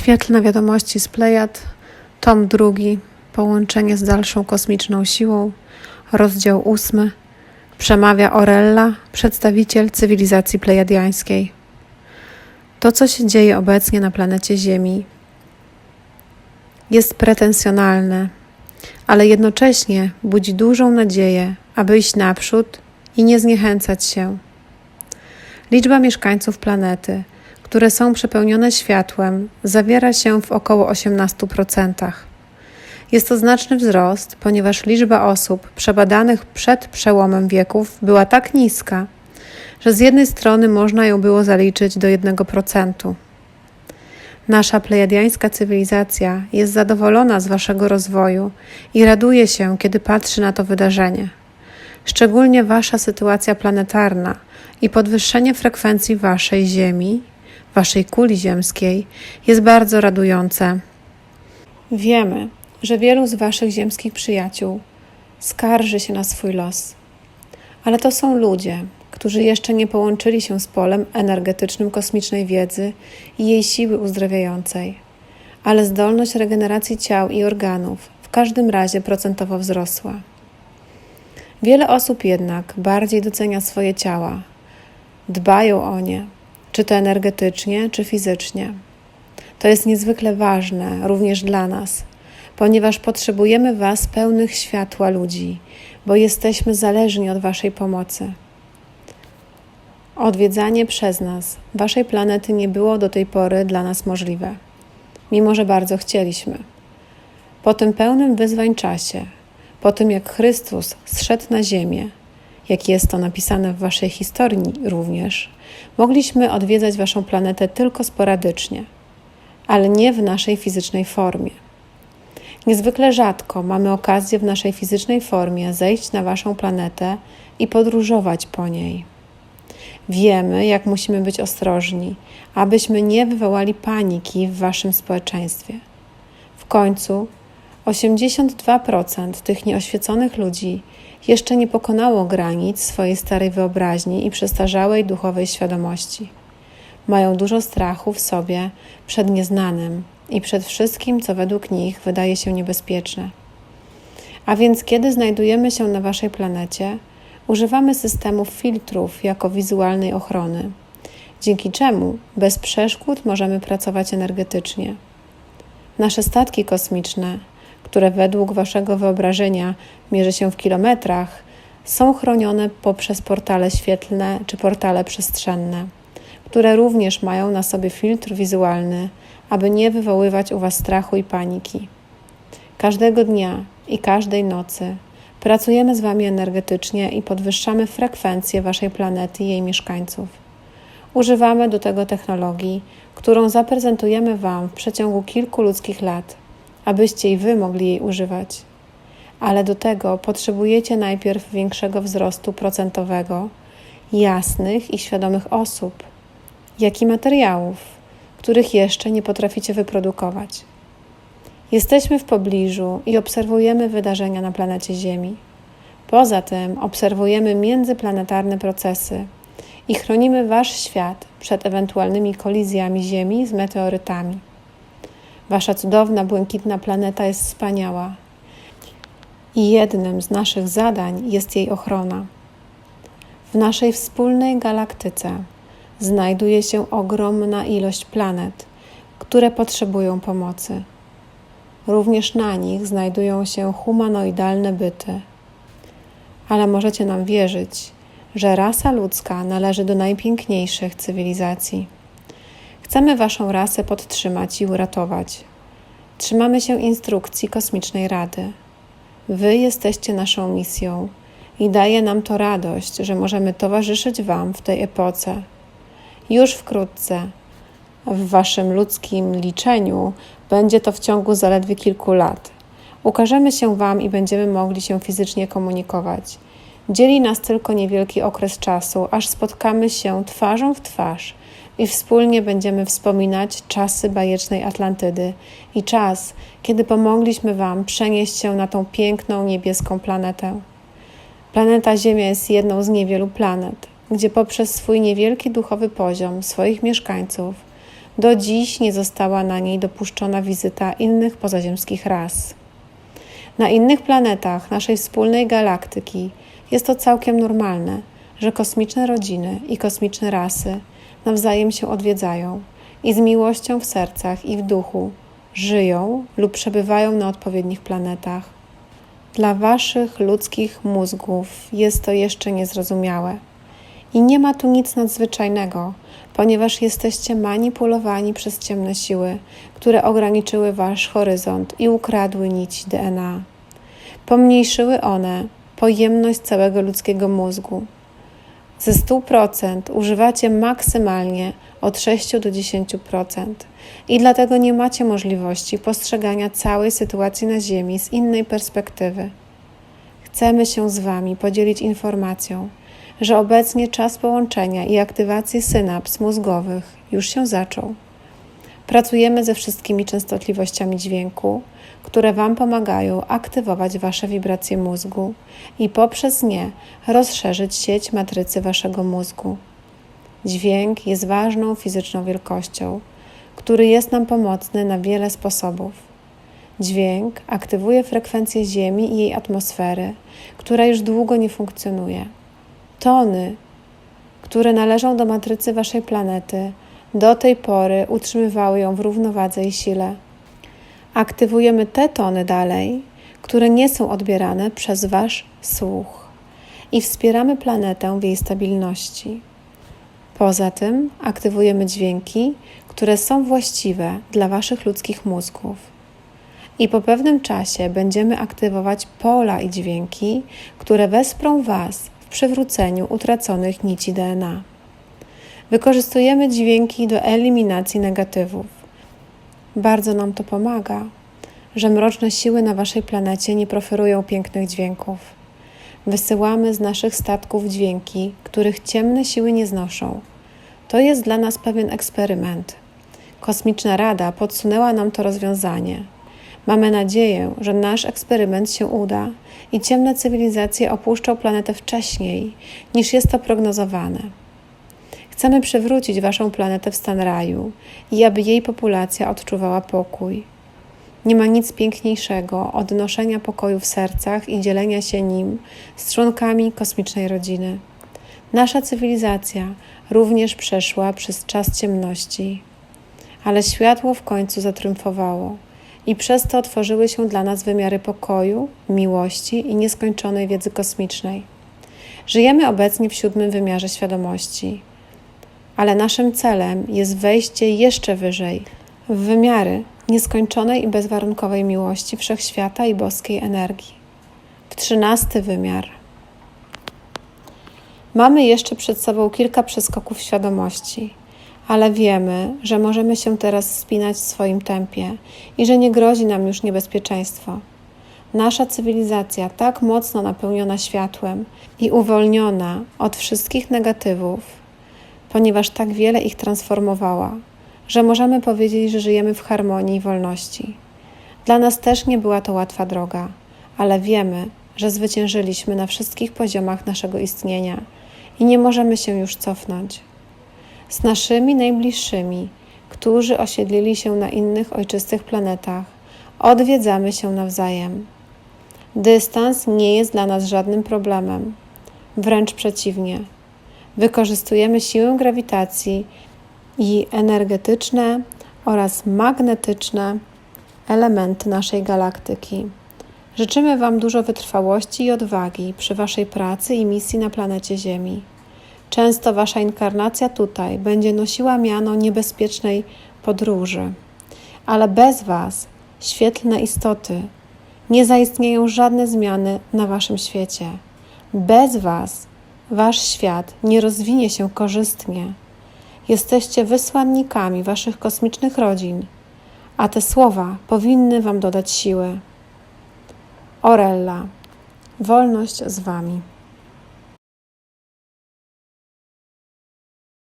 Świetlne wiadomości z Plejad, tom drugi, połączenie z dalszą kosmiczną siłą, rozdział ósmy. Przemawia Orella, przedstawiciel cywilizacji plejadiańskiej. To, co się dzieje obecnie na planecie Ziemi, jest pretensjonalne, ale jednocześnie budzi dużą nadzieję, aby iść naprzód i nie zniechęcać się. Liczba mieszkańców planety, które są przepełnione światłem, zawiera się w około 18%. Jest to znaczny wzrost, ponieważ liczba osób przebadanych przed przełomem wieków była tak niska, że z jednej strony można ją było zaliczyć do 1%. Nasza plejadiańska cywilizacja jest zadowolona z Waszego rozwoju i raduje się, kiedy patrzy na to wydarzenie. Szczególnie Wasza sytuacja planetarna i podwyższenie frekwencji Waszej Ziemi, Waszej kuli ziemskiej jest bardzo radujące. Wiemy, że wielu z Waszych ziemskich przyjaciół skarży się na swój los, ale to są ludzie, którzy jeszcze nie połączyli się z polem energetycznym kosmicznej wiedzy i jej siły uzdrawiającej, ale zdolność regeneracji ciał i organów w każdym razie procentowo wzrosła. Wiele osób jednak bardziej docenia swoje ciała, dbają o nie, czy to energetycznie, czy fizycznie. To jest niezwykle ważne również dla nas, ponieważ potrzebujemy Was pełnych światła ludzi, bo jesteśmy zależni od Waszej pomocy. Odwiedzanie przez nas Waszej planety nie było do tej pory dla nas możliwe, mimo że bardzo chcieliśmy. Po tym pełnym wyzwań czasie, po tym jak Chrystus zszedł na ziemię, jak jest to napisane w Waszej historii również, mogliśmy odwiedzać Waszą planetę tylko sporadycznie, ale nie w naszej fizycznej formie. Niezwykle rzadko mamy okazję w naszej fizycznej formie zejść na Waszą planetę i podróżować po niej. Wiemy, jak musimy być ostrożni, abyśmy nie wywołali paniki w Waszym społeczeństwie. W końcu 82% tych nieoświeconych ludzi jeszcze nie pokonało granic swojej starej wyobraźni i przestarzałej duchowej świadomości. Mają dużo strachu w sobie przed nieznanym i przed wszystkim, co według nich wydaje się niebezpieczne. A więc, kiedy znajdujemy się na Waszej planecie, używamy systemów filtrów jako wizualnej ochrony, dzięki czemu bez przeszkód możemy pracować energetycznie. Nasze statki kosmiczne które według Waszego wyobrażenia mierzy się w kilometrach, są chronione poprzez portale świetlne czy portale przestrzenne, które również mają na sobie filtr wizualny, aby nie wywoływać u Was strachu i paniki. Każdego dnia i każdej nocy pracujemy z Wami energetycznie i podwyższamy frekwencję Waszej planety i jej mieszkańców. Używamy do tego technologii, którą zaprezentujemy Wam w przeciągu kilku ludzkich lat abyście i Wy mogli jej używać. Ale do tego potrzebujecie najpierw większego wzrostu procentowego, jasnych i świadomych osób, jak i materiałów, których jeszcze nie potraficie wyprodukować. Jesteśmy w pobliżu i obserwujemy wydarzenia na planecie Ziemi. Poza tym obserwujemy międzyplanetarne procesy i chronimy Wasz świat przed ewentualnymi kolizjami Ziemi z meteorytami. Wasza cudowna, błękitna planeta jest wspaniała i jednym z naszych zadań jest jej ochrona. W naszej wspólnej galaktyce znajduje się ogromna ilość planet, które potrzebują pomocy. Również na nich znajdują się humanoidalne byty. Ale możecie nam wierzyć, że rasa ludzka należy do najpiękniejszych cywilizacji. Chcemy Waszą rasę podtrzymać i uratować. Trzymamy się instrukcji Kosmicznej Rady. Wy jesteście naszą misją i daje nam to radość, że możemy towarzyszyć Wam w tej epoce. Już wkrótce, w Waszym ludzkim liczeniu, będzie to w ciągu zaledwie kilku lat. Ukażemy się Wam i będziemy mogli się fizycznie komunikować. Dzieli nas tylko niewielki okres czasu, aż spotkamy się twarzą w twarz i wspólnie będziemy wspominać czasy bajecznej Atlantydy i czas, kiedy pomogliśmy Wam przenieść się na tą piękną niebieską planetę. Planeta Ziemia jest jedną z niewielu planet, gdzie poprzez swój niewielki duchowy poziom swoich mieszkańców Do dziś nie została na niej dopuszczona wizyta innych pozaziemskich ras. Na innych planetach naszej wspólnej galaktyki jest to całkiem normalne, że kosmiczne rodziny i kosmiczne rasy nawzajem się odwiedzają i z miłością w sercach i w duchu żyją lub przebywają na odpowiednich planetach. Dla waszych ludzkich mózgów jest to jeszcze niezrozumiałe. I nie ma tu nic nadzwyczajnego, ponieważ jesteście manipulowani przez ciemne siły, które ograniczyły wasz horyzont i ukradły nici DNA. Pomniejszyły one pojemność całego ludzkiego mózgu. Ze 100% używacie maksymalnie od 6 do 10% i dlatego nie macie możliwości postrzegania całej sytuacji na Ziemi z innej perspektywy. Chcemy się z Wami podzielić informacją, że obecnie czas połączenia i aktywacji synaps mózgowych już się zaczął. Pracujemy ze wszystkimi częstotliwościami dźwięku, które Wam pomagają aktywować Wasze wibracje mózgu i poprzez nie rozszerzyć sieć matrycy Waszego mózgu. Dźwięk jest ważną fizyczną wielkością, który jest nam pomocny na wiele sposobów. Dźwięk aktywuje frekwencję Ziemi i jej atmosfery, która już długo nie funkcjonuje. Tony, które należą do matrycy Waszej planety, do tej pory utrzymywały ją w równowadze i sile. Aktywujemy te tony dalej, które nie są odbierane przez Wasz słuch i wspieramy planetę w jej stabilności. Poza tym aktywujemy dźwięki, które są właściwe dla Waszych ludzkich mózgów. I po pewnym czasie będziemy aktywować pola i dźwięki, które wesprą Was w przywróceniu utraconych nici DNA. Wykorzystujemy dźwięki do eliminacji negatywów. Bardzo nam to pomaga, że mroczne siły na Waszej planecie nie proferują pięknych dźwięków. Wysyłamy z naszych statków dźwięki, których ciemne siły nie znoszą. To jest dla nas pewien eksperyment. Kosmiczna Rada podsunęła nam to rozwiązanie. Mamy nadzieję, że nasz eksperyment się uda i ciemne cywilizacje opuszczą planetę wcześniej, niż jest to prognozowane. Chcemy przywrócić Waszą planetę w stan raju i aby jej populacja odczuwała pokój. Nie ma nic piękniejszego od noszenia pokoju w sercach i dzielenia się nim z członkami kosmicznej rodziny. Nasza cywilizacja również przeszła przez czas ciemności, ale światło w końcu zatriumfowało i przez to otworzyły się dla nas wymiary pokoju, miłości i nieskończonej wiedzy kosmicznej. Żyjemy obecnie w siódmym wymiarze świadomości, ale naszym celem jest wejście jeszcze wyżej w wymiary nieskończonej i bezwarunkowej miłości wszechświata i boskiej energii. W trzynasty wymiar. Mamy jeszcze przed sobą kilka przeskoków świadomości, ale wiemy, że możemy się teraz spinać w swoim tempie i że nie grozi nam już niebezpieczeństwo. Nasza cywilizacja, tak mocno napełniona światłem i uwolniona od wszystkich negatywów, ponieważ tak wiele ich transformowała, że możemy powiedzieć, że żyjemy w harmonii i wolności. Dla nas też nie była to łatwa droga, ale wiemy, że zwyciężyliśmy na wszystkich poziomach naszego istnienia i nie możemy się już cofnąć. Z naszymi najbliższymi, którzy osiedlili się na innych ojczystych planetach, odwiedzamy się nawzajem. Dystans nie jest dla nas żadnym problemem, wręcz przeciwnie. Wykorzystujemy siłę grawitacji i energetyczne oraz magnetyczne elementy naszej galaktyki. Życzymy Wam dużo wytrwałości i odwagi przy Waszej pracy i misji na planecie Ziemi. Często Wasza inkarnacja tutaj będzie nosiła miano niebezpiecznej podróży, ale bez Was, świetlne istoty, nie zaistnieją żadne zmiany na Waszym świecie. Bez Was Wasz świat nie rozwinie się korzystnie. Jesteście wysłannikami Waszych kosmicznych rodzin, a te słowa powinny Wam dodać siły. Orella, wolność z Wami.